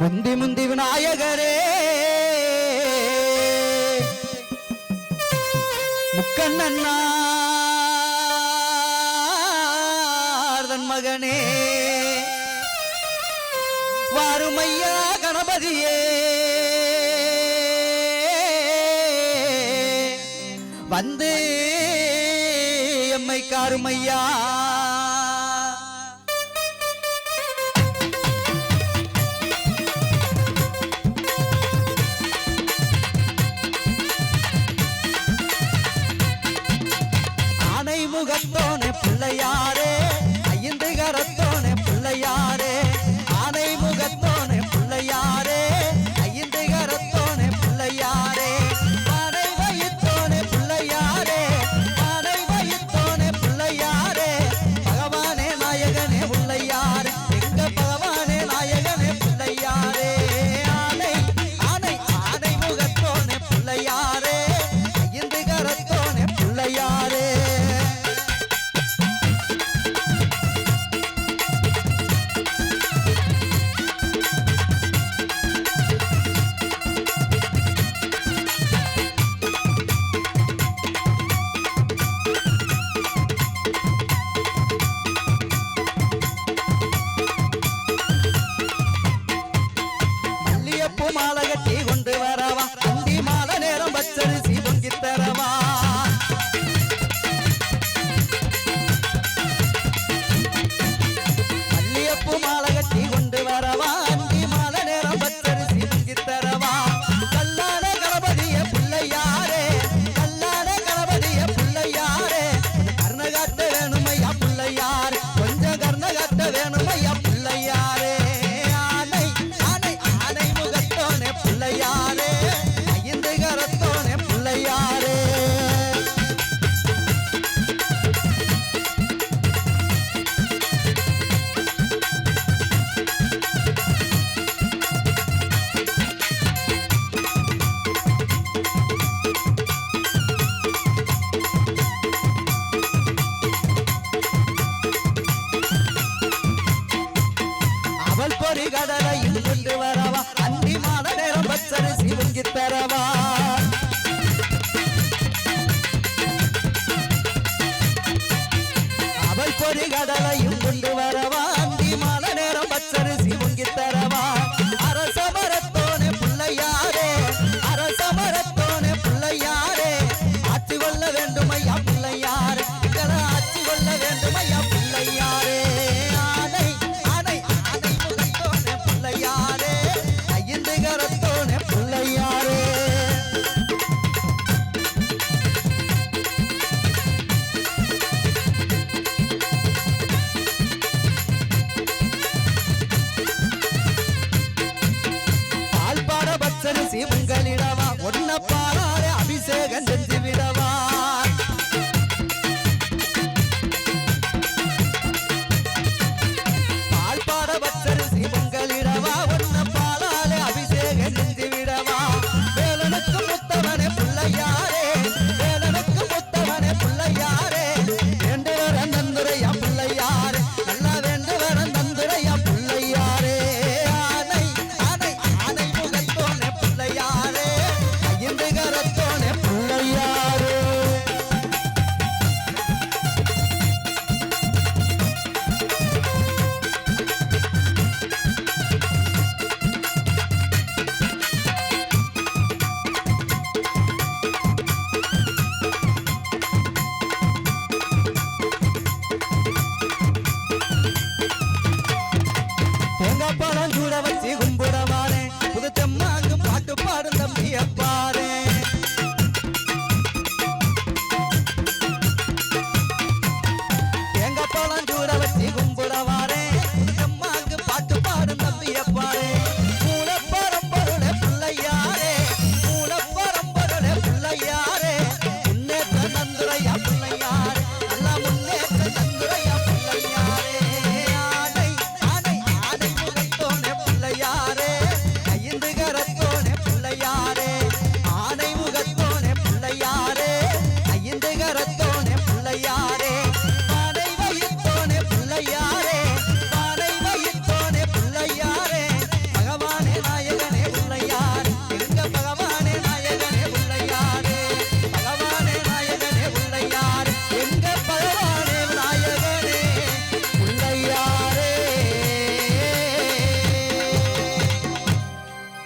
முந்தி முந்தி விநாயகரே. முக்கண்ணா தன் மகனே. வாருமையா கணபதியே. வந்து எம்மை காருமையா. அண்டி கடலையில் கொண்டு வரவா? அண்டி மாத நேரம் பச்சரிசி வாங்கி தரவா? அவள் பொறி கடலையும் கொண்டு வரவா? தரிசி உங்களிடமா ஒன்னப்பால